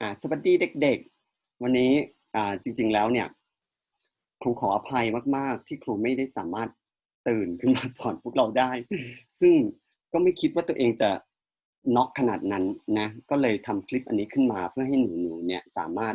อ่าสวัสดีเด็กๆ วันนี้อ่าจริง ๆแล้วเนี่ยครูขออภัยมาก ๆ ที่ครูไม่ได้สามารถตื่นขึ้นมาสอนพวกเราได้ ซึ่งก็ไม่คิดว่าตัวเองจะน็อกขนาดนั้นนะก็เลยทำคลิปอันนี้ขึ้นมาเพื่อให้หนูๆเนี่ยสามารถ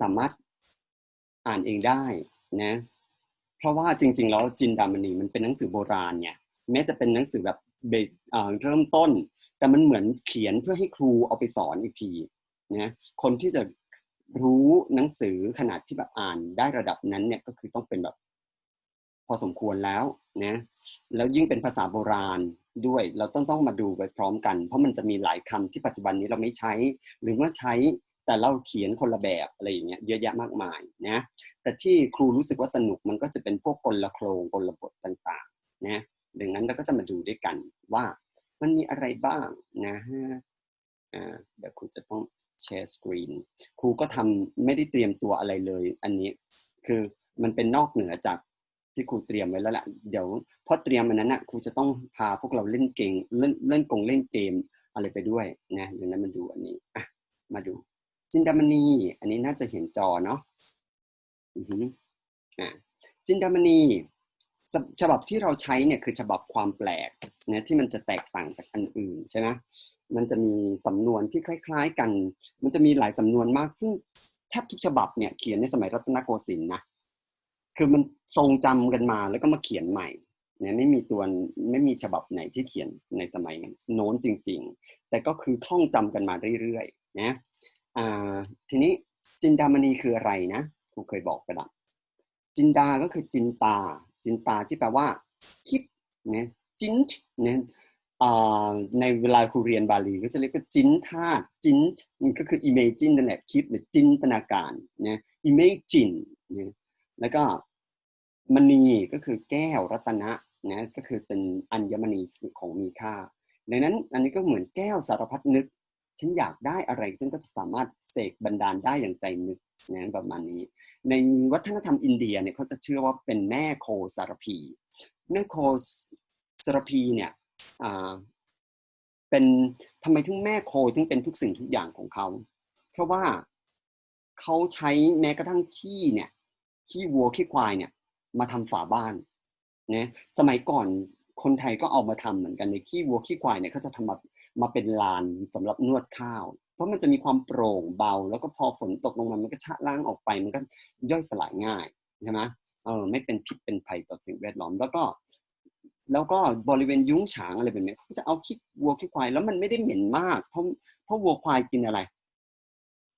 สามารถอ่านเองได้นะเพราะว่าจริง ๆ แล้วจินดามณีมันเป็นหนังสือโบราณเนี่ยแม้จะเป็นหนังสือแบบเบสเริ่มต้น แต่มันเหมือนเขียนเพื่อให้ครูเอาไปสอนอีกที นะคนที่จะรู้หนังสือขนาดที่แบบอ่านได้ระดับนั้นเนี่ยก็คือต้องเป็นแบบพอสมควรแล้วนะแล้วยิ่งเป็นภาษาโบราณด้วย เราต้องต้องมาดูไปพร้อมกัน เพราะมันจะมีหลายคำที่ปัจจุบันนี้เราไม่ใช้ หรือว่าใช้แต่เราเขียนคนละแบบอะไรอย่างเงี้ยเยอะแยะมากมายนะแต่ที่ครูรู้สึกว่าสนุกมันก็จะเป็นพวกกละโครงกลบทต่างๆนะดังนั้นเราก็จะมาดูด้วยกันว่ามันมีอะไรบ้างนะฮะเดี๋ยวครูจะต้อง แชร์สกรีนครูก็ทำไม่ได้เตรียมตัวอะไรเลย อันนี้คือมันเป็นนอกเหนือจากที่ครูเตรียมไว้แล้วแหละเดี๋ยวพอเตรียมอันนั้นนะครูจะต้องพาพวกเราเล่นเกมเล่นเล่นกงเล่นเกมอะไรไปด้วยนะดังนั้นมาดูอันนี้อะมาดู จินดามณี อันนี้น่าจะเห็นจอเนาะอือหืออ่าจินดามณี ฉบับที่เราใช้เนี่ยคือฉบับความแปลกนะที่มันจะแตกต่างจากอันอื่นใช่ไหมมันจะมีสำนวนที่คล้าย ๆ กัน มันจะมีหลายสำนวนมาก ซึ่งแทบทุกฉบับเนี่ยเขียนในสมัยรัตนโกสินทร์นะคือมันทรงจำกันมาแล้วก็มาเขียนใหม่เนี่ยไม่มีตัวไม่มีฉบับไหนที่เขียนในสมัยโน้นจริง ๆ แต่ก็คือท่องจำกันมาเรื่อยๆนะอ่าทีนี้จินดามณีคืออะไรนะครูเคยบอกไปแล้วจินดาก็คือจินตา จินตาที่แปลว่า คิดนะจินเนี่ยในเวลาครูเรียนบาลีก็จะเรียกว่าจินธาตุจินมันก็คือ imagine นั่นแหละคิดหรือจินตนาการนะ imagine นะแล้วก็มณีก็คือแก้วรัตนะนะก็คือเป็นอัญมณีของมีค่าดังนั้นอันนี้ก็เหมือนแก้วสารพัดนึก ฉันอยากได้อะไรฉันก็สามารถเสกบันดาลได้อย่างใจนึก นะประมาณนี้ ในวัฒนธรรมอินเดียเนี่ยเขาจะเชื่อว่าเป็นแม่โคสารพีแม่โคสารพีเนี่ยเป็นทำไมถึงแม่โคถึงเป็นทุกสิ่งทุกอย่างของเขา เพราะว่าเขาใช้แม้กระทั่งขี้เนี่ยขี้วัวขี้ควายเนี่ยมาทำฝาบ้านนะสมัยก่อนคนไทยก็เอามาทำเหมือนกันในขี้วัวขี้ควายเนี่ยเขาจะทำมามาเป็นลานสำหรับนวดข้าว เพราะมันจะมีความโปร่งเบา แล้วก็พอฝนตกลงมามันก็ชะล้างออกไปมันก็ย่อยสลายง่ายใช่ไหมเออไม่เป็นพิษเป็นภัยต่อสิ่งแวดล้อมแล้วก็แล้วก็บริเวณยุ้งฉางอะไรแบบนี้เขาจะเอาขี้วัวขี้ควายแล้วมันไม่ได้เหม็นมาก เพราะเพราะวัวควายกินอะไร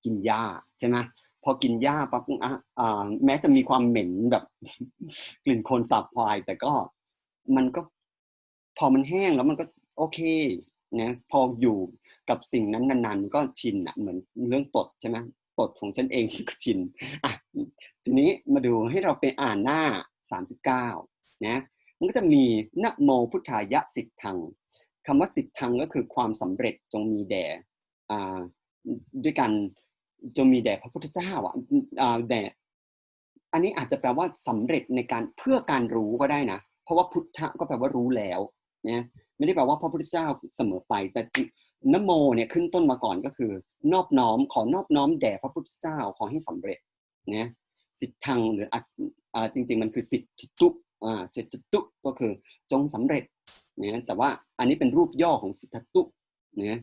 กินหญ้าใช่ไหมพอกินหญ้าปั๊บอ่าแม้จะมีความเหม็นแบบ กลิ่นโคลนสาบควาย แต่ก็มันก็ พอมันแห้งแล้วมันก็ โอเคนะพออยู่ กับสิ่งนั้นนานๆมันก็ชินอะเหมือนเรื่องตดใช่ไหมตดของฉันเองก็ชินอะทีนี้มาดูให้เราไปอ่านหน้าสามสิบเก้านะมันก็จะมีนะโมพุทธายะสิทธังคำว่าสิทธังก็คือความสำเร็จจงมีแด่อาด้วยกันจงมีแด่พระพุทธเจ้าอะแด่อันนี้อาจจะแปลว่าสำเร็จในการเพื่อการรู้ก็ได้นะ เพราะว่าพุทธะก็แปลว่ารู้แล้วนะไม่ได้แปลว่าพระพุทธเจ้าเสมอไป แต่ นโมเนี่ยขึ้นต้นมาก่อนก็คือ นอบน้อมขอนอบน้อมแด่พระพุทธเจ้าขอให้สำเร็จนะสิทธังหรืออ่าจริง ๆ มันคือสิทธิตุอ่าสิทธิตุก็คือจงสำเร็จนะแต่ว่าอันนี้เป็นรูปย่อของสิทธิตุนะ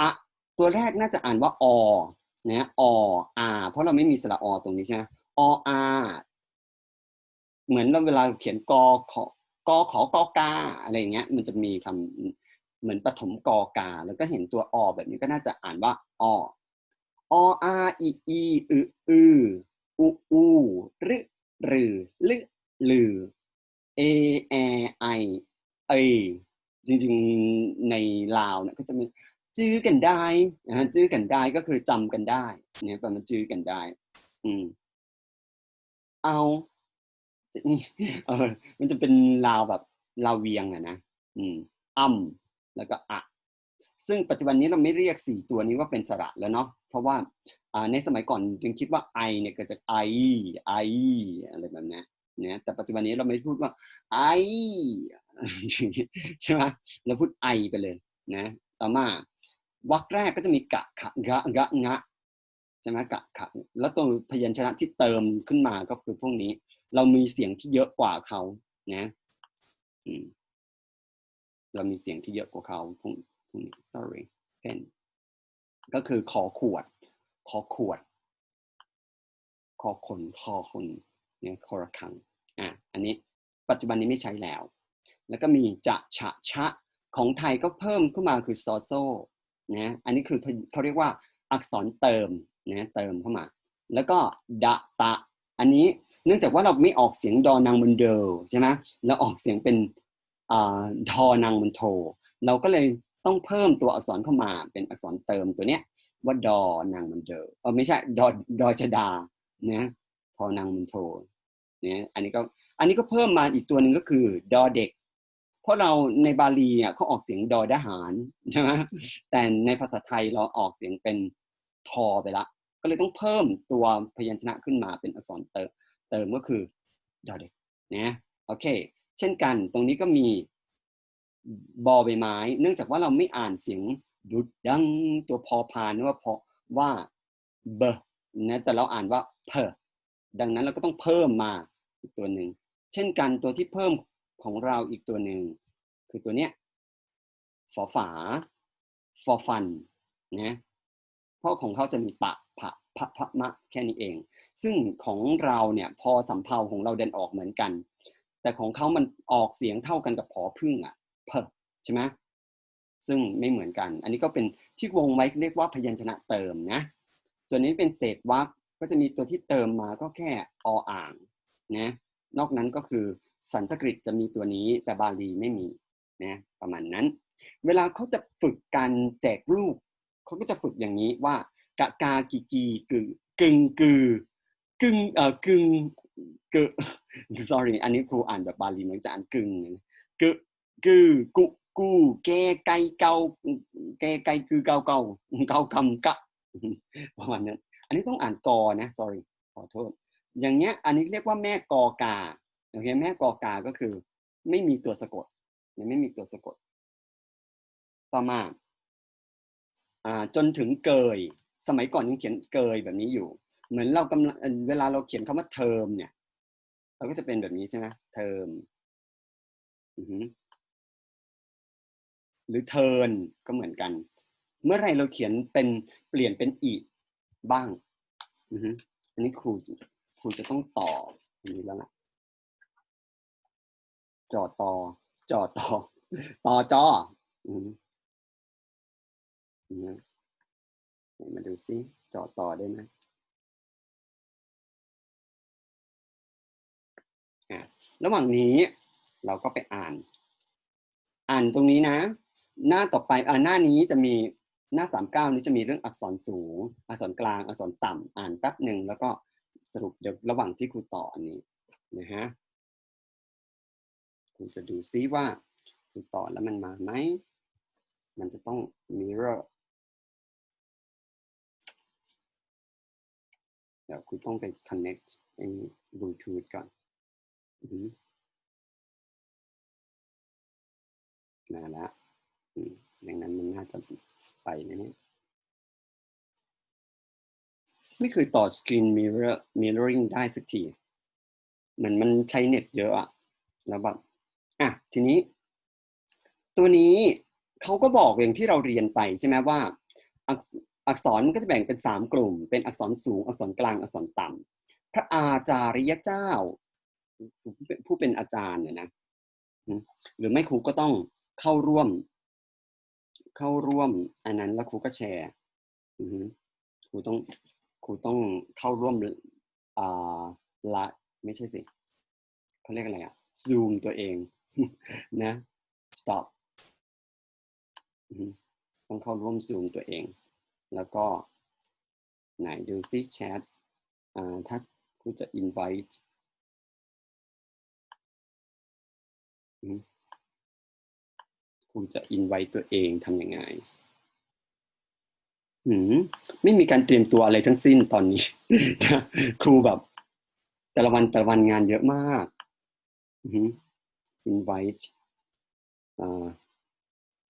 อะตัวแรกน่าจะอ่านว่าอนะออาเพราะเราไม่มีสระอตรงนี้ใช่ไหมออาเหมือนเราเวลาเขียนกอขอกอขอกอกาอะไรอย่างเงี้ย มันจะมีคำ เหมือนปฐมกอกา แล้วก็เห็นตัวอแบบนี้ก็น่าจะอ่านว่าอออาอีอีอืออืออูอูรึรือลึลือเอแอไอเอจริงๆในลาวเนี่ยก็จะมีจื้อกันได้นะจื้อกันได้ก็คือจำกันได้เนี่ยประมาณจื้อกันได้ อืม เอาเออมันจะเป็นลาวแบบลาวเวียงอะนะอืมอ่ำ แล้วก็อะซึ่งปัจจุบันนี้เราไม่เรียกสี่ตัวนี้ว่าเป็นสระแล้วเนาะเพราะว่าในสมัยก่อนยังคิดว่าไอเนี่ยเกิดจากไอไออะไรแบบนี้เนี่ยแต่ปัจจุบันนี้เราไม่พูดว่าไอใช่ไหมเราพูดไอไปเลยนะต่อมาวรรคแรกก็จะมีกะขะกะกะงะใช่ไหมกะขะแล้วตัวพยัญชนะที่เติมขึ้นมาก็คือพวกนี้ เรามีเสียงที่เยอะกว่าเขานะ เรามีเสียงที่เยอะกว่าเขาพวกพวกนี้ sorry pen ก็คือขอขวด ขอขวดคอคนคอคนเนี่ยคอระคังอะอันนี้ปัจจุบันนี้ไม่ใช้แล้ว แล้วก็มีจะฉะชะของไทยก็เพิ่มขึ้นมาคือซอโซนะอันนี้คือเขาเรียกว่าอักษรเติมนะเติมเข้ามา แล้วก็ดะตะ อันนี้เนื่องจากว่าเราไม่ออกเสียงดอนางบนเดลใช่ไหมแล้วออกเสียงเป็น ทอนางบนโท เราก็เลยต้องเพิ่มตัวอักษรเข้ามาเป็นอักษรเติมตัวเนี้ย ว่าดอนางบนเดลเออไม่ใช่ดอดอชดาเนะทอนางบนโทเนี่ยอันนี้ก็อันนี้ก็เพิ่มมาอีกตัวหนึ่งก็คือดอเด็ก เพราะเราในบาลีอะเขาออกเสียงดอดหารใช่ไหมแต่ในภาษาไทยเราออกเสียงเป็นทอไปละ ก็เลยต้องเพิ่มตัวพยัญชนะขึ้นมาเป็นอักษรเติมเติมก็คือดอเด็กนะโอเค เช่นกัน ตรงนี้ก็มีบอใบไม้ เนื่องจากว่าเราไม่อ่านเสียงดุดดังตัวพอพานว่าพราะว่าเบนะแต่เราอ่านว่าเพอดังนั้นเราก็ต้องเพิ่มมาอีกตัวหนึ่ง เช่นกันตัวที่เพิ่มของเราอีกตัวหนึ่ง คือตัวเนี้ยฝอฝาฟอฟันนะเพราะของเขาจะมีปะผะพะพะมะแค่นี้เอง ซึ่งของเราเนี่ยพอสำเพาของเราเดินออกเหมือนกัน แต่ของเขามันออกเสียงเท่ากันกับพอพึ่งอะเพอใช่ไหมซึ่งไม่เหมือนกัน อันนี้ก็เป็นที่วงไว้เรียกว่าพยัญชนะเติมนะ ส่วนนี้เป็นเศษวรรคก็จะมีตัวที่เติมมาก็แค่ออ่างนะ นอกนั้นก็คือสันสกฤตจะมีตัวนี้แต่บาลีไม่มีนะประมาณนั้น เวลาเขาจะฝึกการแจกลูกเขาก็จะฝึกอย่างนี้ว่ากะกากีกีกึกึงกือกึงเอ่อกึง กึ sorry อันนี้ครูอ่านแบบบาลีมันจะอ่านกึ่งกึกือกุกูแกไกเกาแกไกคือเกาเกาเกาคำกะประมาณนั้นอันนี้ต้องอ่านกอนะ sorry ขอโทษ อย่างเงี้ยอันนี้เรียกว่าแม่กอกาโอเคแม่กอกาก็คือ ไม่มีตัวสะกดไม่มีตัวสะกด ต่อมาอ่าจนถึงเกย สมัยก่อนยังเขียนเกยแบบนี้อยู่ เหมือนเรากำลังเวลาเราเขียนคำว่าเทอมเนี่ย เราก็จะเป็นแบบนี้ใช่ไหมเทอมหรือเทินก็เหมือนกัน เมื่อไรเราเขียนเป็นเปลี่ยนเป็นอีบ้างอันนี้ครูครูจะต้องต่ออันนี้แล้วล่ะจอต่อจอต่อต่อจออืมมาดูซิจอต่อได้ไหม ระหว่างนี้เราก็ไปอ่าน อ่านตรงนี้นะ หน้าต่อไปอ่าหน้านี้จะมีหน้าสามเก้านี้จะมีเรื่องอักษรสูง อักษรกลาง อักษรต่ำอ่านแป๊บหนึ่งแล้วก็สรุปเดี๋ยวระหว่างที่ครูต่ออันนี้นะฮะครูจะดูซิว่าครูต่อแล้วมันมาไหม มันจะต้อง mirror เดี๋ยวครูต้องไป connect ไอ้ Bluetooth ก่อน มาแล้วดังนั้นมันน่าจะไปนะเนี่ย ไม่เคยต่อสกรีนมิเรอร์มิเรอริงได้สักที เหมือนมันใช้เน็ตเยอะอะแล้วแบบ อะ ทีนี้ ตัวนี้เขาก็บอกอย่างที่เราเรียนไปใช่ไหมว่า อักษรมันก็จะแบ่งเป็นสามกลุ่ม เป็นอักษรสูง อักษรกลาง อักษรต่ำพระอาจาริยเจ้า ผู้เป็นอาจารย์เนี่ยนะหรือไม่ครูก็ต้องเข้าร่วม เข้าร่วม อันนั้นแล้วครูก็แชร์ครูต้องครูต้องเข้าร่วมอ่าละไม่ใช่สิเขาเรียกอะไรอะซูมตัวเองนะ stop ต้องเข้าร่วมซูมตัวเอง แล้วก็ไหนดูซิแชทอ่าถ้าครูจะ invite คุณจะอินไว้ตัวเองทำยังไงหืมไม่มีการเตรียมตัวอะไรทั้งสิ้นตอนนี้ ครูแบบ แต่ละวันแต่ละวันงานเยอะมากอืม invite อ่า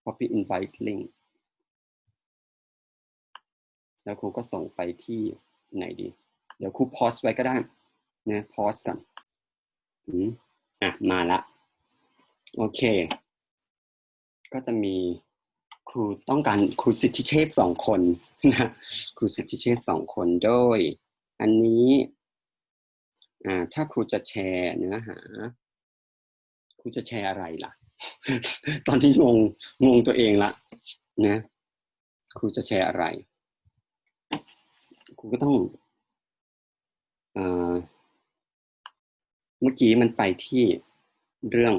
copy invite link แล้วครูก็ส่งไปที่ไหนดี เดี๋ยวครูพอสไว้ก็ได้นะพอสกันอืมอะ มาละ โอเค ก็จะมีครูต้องการครูสิทธิเชษสองคนนะครูสิทธิเชษสองคนโดย อันนี้อ่าถ้าครูจะแชร์เนื้อหา ครูจะแชร์อะไรล่ะ ตอนนี้งงงงตัวเองละนะ ครูจะแชร์อะไร ครูก็ต้องอาเมื่อกี้มันไปที่เรื่อง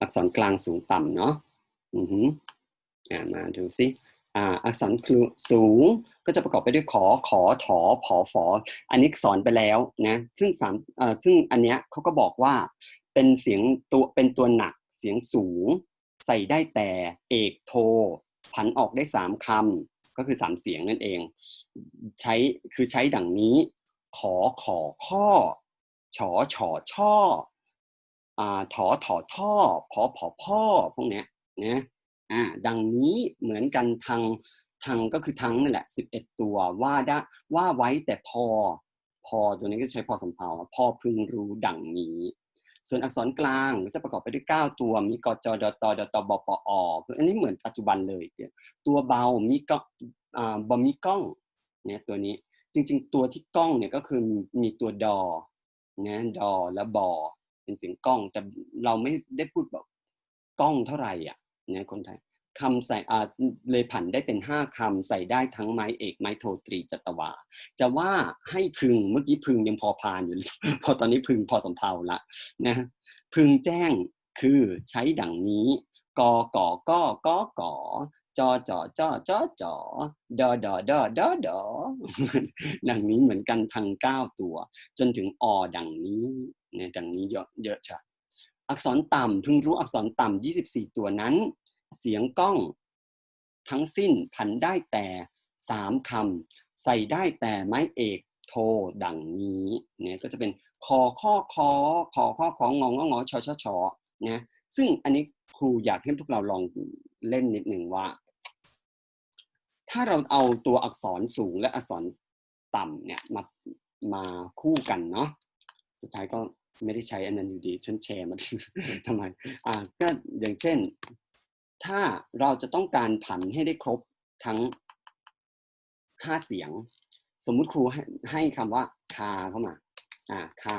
อักษรกลางสูงต่ำเนาะอือหืออ่ามาดูซิอ่าอักษรครูสูงก็จะประกอบไปด้วยขอขอถอผอฝออันนี้สอนไปแล้วนะซึ่งสามเอ่อซึ่งอันเนี้ยเขาก็บอกว่าเป็นเสียงตัวเป็นตัวหนักเสียงสูง ใส่ได้แต่เอกโท ผันออกได้สามคำก็คือสามเสียงนั่นเอง ใช้คือใช้ดังนี้ ขอขอข้อ ฉอฉอช่อ ถอถอท่อพอผอพ่อพวกเนี้ยนะอ่าดังนี้เหมือนกันทางทางก็คือทั้งนั่นแหละสิบเอ็ดตัวว่าได้ว่าไว้แต่พอ พอตัวนี้ก็ใช้พอสำเพาพอพึงรู้ดังนี้ ส่วนอักษรกลางก็จะประกอบไปด้วย 9 ตัว มีกจดตดตบปออันนี้เหมือนปัจจุบันเลย ตัวเบามีก็อ่าบอมีกล้องเนี่ยตัวนี้จริง ๆ ตัวที่กล้องเนี่ยก็คือมีตัวดอนะดอและบอ เป็นเสียงกล้อง แต่เราไม่ได้พูดแบบกล้องเท่าไหร่อะเนี่ยคนไทยคำใส่อาเลยผันได้เป็นห้าคำใส่ได้ทั้งไม้เอกไม้โทตรีจัตวา จะว่าให้พึงเมื่อกี้พึงยังพอพานอยู่ พอตอนนี้พึงพอสำเพาละนะพึงแจ้งคือใช้ดังนี้กอกอก็ก็กอจอจอจอจอจอดอดอดอดอดอดังนี้เหมือนกันทั้งเก้าตัว จนถึงอดังนี้ เนี่ยดังนี้เยอะเยอะจ้ะอักษรต่ำพึงรู้อักษรต่ำ24 ตัวนั้น เสียงก้องทั้งสิ้นผันได้แต่สามคำใส่ได้แต่ไม้เอกโทดังนี้เนี่ยก็จะเป็นคอข้อคอคอข้อของงองงอชอชอชอนะซึ่งอันนี้ครูอยากให้พวกเราลองเล่นนิดหนึ่งว่า ถ้าเราเอาตัวอักษรสูงและอักษรต่ำเนี่ยมามาคู่กันเนาะสุดท้ายก็ ไม่ได้ใช้อันนั้นอยู่ดี ฉันแชร์มันทำไมอ่าก็อย่างเช่น ถ้าเราจะต้องการผันให้ได้ครบทั้งห้าเสียง สมมุติครูให้ให้คำว่าคาเข้ามา อ่าคา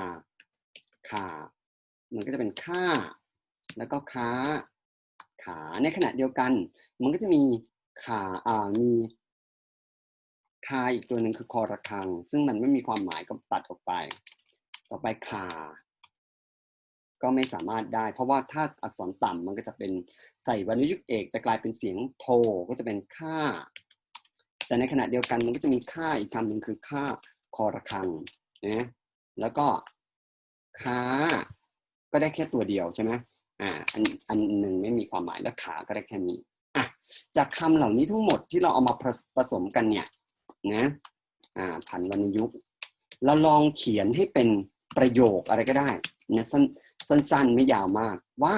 คามันก็จะเป็นค่า แล้วก็ค้า ขาในขณะเดียวกัน มันก็จะมีขาอ่ามีคาอีกตัวหนึ่งคือคอระคัง ซึ่งมันไม่มีความหมายก็ตัดออกไป ต่อไปขา ก็ไม่สามารถได้ เพราะว่าถ้าอักษรต่ำมันก็จะเป็นใส่วรรณยุกต์เอกจะกลายเป็นเสียงโทก็จะเป็นค่า แต่ในขณะเดียวกันมันก็จะมีค่าอีกคำหนึ่งคือค่าคอระคังนะแล้วก็ค้าก็ได้แค่ตัวเดียวใช่ไหมอ่าอันอันหนึ่งไม่มีความหมายแล้วขาก็ได้แค่นี้อะจากคำเหล่านี้ทั้งหมดที่เราเอามาผสมกันเนี่ยนะอ่าผันวรรณยุกต์เราลองเขียนให้เป็นประโยคอะไรก็ได้นะสั้น สั้น ๆ ไม่ยาวมากว่า